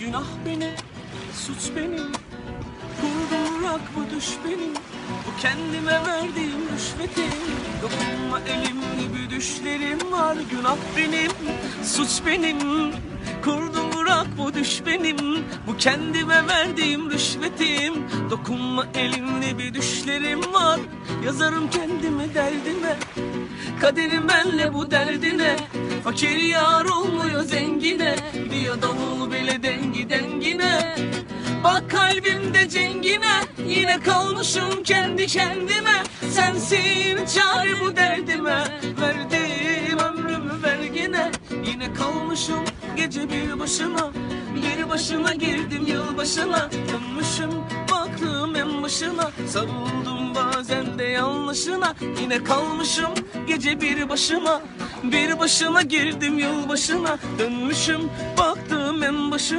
Günah benim, suç benim. Vurdurak bu düş benim. Bu kendime verdiğim rüşvetim. Dokunma elimli bir düşlerim var. Günah benim, suç benim. Kurdum bırak bu düş benim. Bu kendime verdiğim rüşvetim. Dokunma elimli bir düşlerim var. Yazarım kendimi derdime. Kaderim benle bu derdine. Fakir yar olmuyor zengine Gidiyor davul bile dengi dengine. Bak kalbimde cengine Yine kalmışım kendi kendime. Sensin çare bu derdime Verdim ömrümü vergine. Yine kalmışım gece bir başına Bir başına girdim yılbaşına. Dönmüşüm baktım en başına Sarıldım bazen de yanlışına. Yine kalmışım gece bir başıma Bir başına girdim yılbaşına Dönmüşüm. Baktım en başına